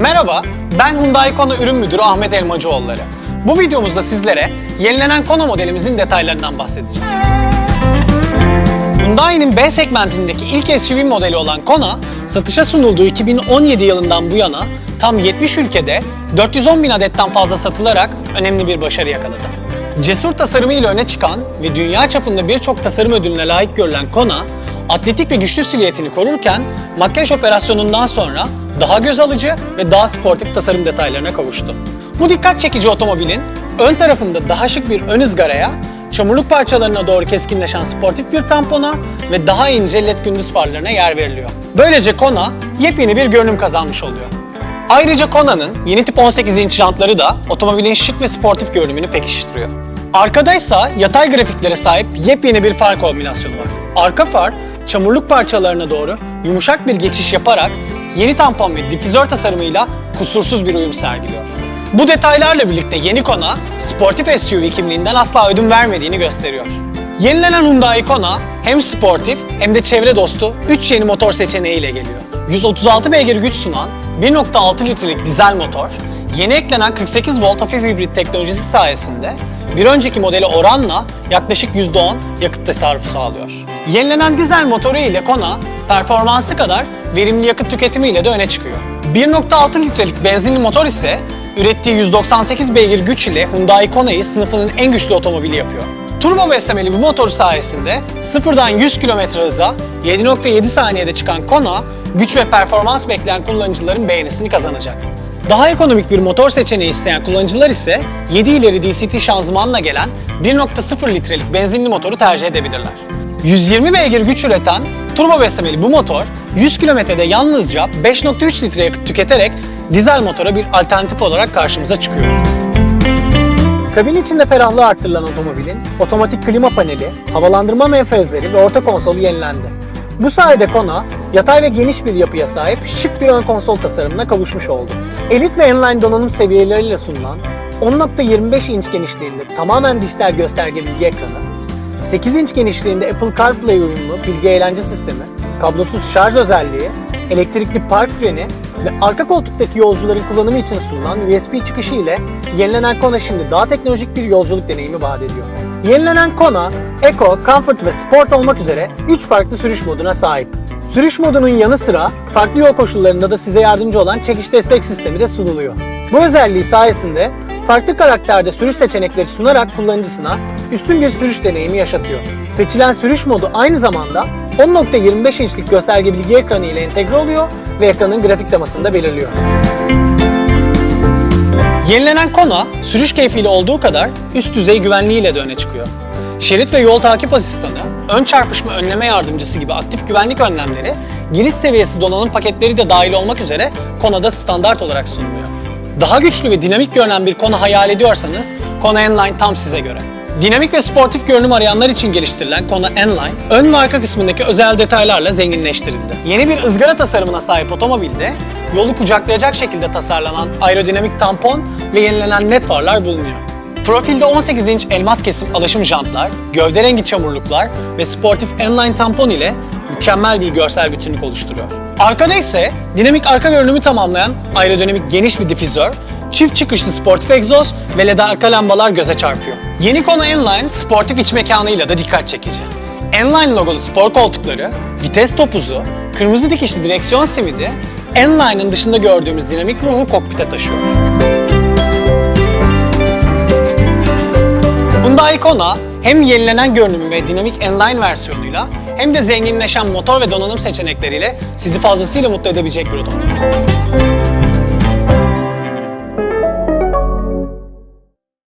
Merhaba, ben Hyundai Kona ürün müdürü Ahmet Elmacıoğulları. Bu videomuzda sizlere yenilenen Kona modelimizin detaylarından bahsedeceğim. Hyundai'nin B segmentindeki ilk SUV modeli olan Kona, satışa sunulduğu 2017 yılından bu yana tam 70 ülkede 410 bin adetten fazla satılarak önemli bir başarı yakaladı. Cesur tasarımıyla öne çıkan ve dünya çapında birçok tasarım ödülüne layık görülen Kona, atletik ve güçlü silüetini korurken makyaj operasyonundan sonra daha göz alıcı ve daha sportif tasarım detaylarına kavuştu. Bu dikkat çekici otomobilin ön tarafında daha şık bir ön ızgaraya, çamurluk parçalarına doğru keskinleşen sportif bir tampona ve daha ince led gündüz farlarına yer veriliyor. Böylece Kona yepyeni bir görünüm kazanmış oluyor. Ayrıca Kona'nın yeni tip 18 inç jantları da otomobilin şık ve sportif görünümünü pekiştiriyor. Arkada ise yatay grafiklere sahip yepyeni bir far kombinasyonu var. Arka far çamurluk parçalarına doğru yumuşak bir geçiş yaparak yeni tampon ve difüzör tasarımıyla kusursuz bir uyum sergiliyor. Bu detaylarla birlikte yeni Kona, sportif SUV kimliğinden asla ödün vermediğini gösteriyor. Yenilenen Hyundai Kona hem sportif hem de çevre dostu 3 yeni motor seçeneğiyle geliyor. 136 beygir güç sunan 1.6 litrelik dizel motor, yeni eklenen 48 volt hafif hibrit teknolojisi sayesinde bir önceki modeli oranla yaklaşık %10 yakıt tasarrufu sağlıyor. Yenilenen dizel motoru ile Kona, performansı kadar verimli yakıt tüketimiyle de öne çıkıyor. 1.6 litrelik benzinli motor ise ürettiği 198 beygir güç ile Hyundai Kona'yı sınıfının en güçlü otomobili yapıyor. Turbo beslemeli bu motor sayesinde sıfırdan 100 km hıza 7.7 saniyede çıkan Kona, güç ve performans bekleyen kullanıcıların beğenisini kazanacak. Daha ekonomik bir motor seçeneği isteyen kullanıcılar ise 7 ileri DCT şanzımanla gelen 1.0 litrelik benzinli motoru tercih edebilirler. 120 beygir güç üreten turbo beslemeli bu motor 100 kilometrede yalnızca 5.3 litre yakıt tüketerek dizel motora bir alternatif olarak karşımıza çıkıyor. Kabin içinde ferahlığı arttırılan otomobilin otomatik klima paneli, havalandırma menfezleri ve orta konsolu yenilendi. Bu sayede Kona, yatay ve geniş bir yapıya sahip şık bir ön konsol tasarımına kavuşmuş oldu. Elit ve N-Line donanım seviyeleriyle sunulan 10.25 inç genişliğinde tamamen dijital gösterge bilgi ekranı, 8 inç genişliğinde Apple CarPlay uyumlu bilgi eğlence sistemi, kablosuz şarj özelliği, elektrikli park freni ve arka koltuktaki yolcuların kullanımı için sunulan USB çıkışı ile yenilenen Kona şimdi daha teknolojik bir yolculuk deneyimi vaat ediyor. Yenilenen Kona, Eco, Comfort ve Sport olmak üzere 3 farklı sürüş moduna sahip. Sürüş modunun yanı sıra farklı yol koşullarında da size yardımcı olan çekiş destek sistemi de sunuluyor. Bu özelliği sayesinde farklı karakterde sürüş seçenekleri sunarak kullanıcısına üstün bir sürüş deneyimi yaşatıyor. Seçilen sürüş modu aynı zamanda 10.25 inçlik gösterge bilgi ekranı ile entegre oluyor ve ekranın grafik temasını da belirliyor. Yenilenen Kona, sürüş keyfiyle olduğu kadar üst düzey güvenliğiyle de öne çıkıyor. Şerit ve yol takip asistanı, ön çarpışma önleme yardımcısı gibi aktif güvenlik önlemleri, giriş seviyesi donanım paketleri de dahil olmak üzere Kona'da standart olarak sunuluyor. Daha güçlü ve dinamik görünen bir Kona hayal ediyorsanız Kona N-Line tam size göre. Dinamik ve sportif görünüm arayanlar için geliştirilen Kona N-Line, ön ve arka kısmındaki özel detaylarla zenginleştirildi. Yeni bir ızgara tasarımına sahip otomobilde, yolu kucaklayacak şekilde tasarlanan aerodinamik tampon ve yenilenen led farlar bulunuyor. Profilde 18 inç elmas kesim alışım jantlar, gövde rengi çamurluklar ve sportif N-Line tampon ile mükemmel bir görsel bütünlük oluşturuyor. Arkada ise dinamik arka görünümü tamamlayan aerodinamik geniş bir difüzör, çift çıkışlı sportif egzoz ve led arka lambalar göze çarpıyor. Yeni Kona N-Line sportif iç mekanıyla da dikkat çekici. N-Line logolu spor koltukları, vites topuzu, kırmızı dikişli direksiyon simidi, N-Line'ın dışında gördüğümüz dinamik ruhu kokpite taşıyor. Hyundai Kona hem yenilenen görünümü ve dinamik N-Line versiyonuyla hem de zenginleşen motor ve donanım seçenekleriyle sizi fazlasıyla mutlu edebilecek bir otomobil.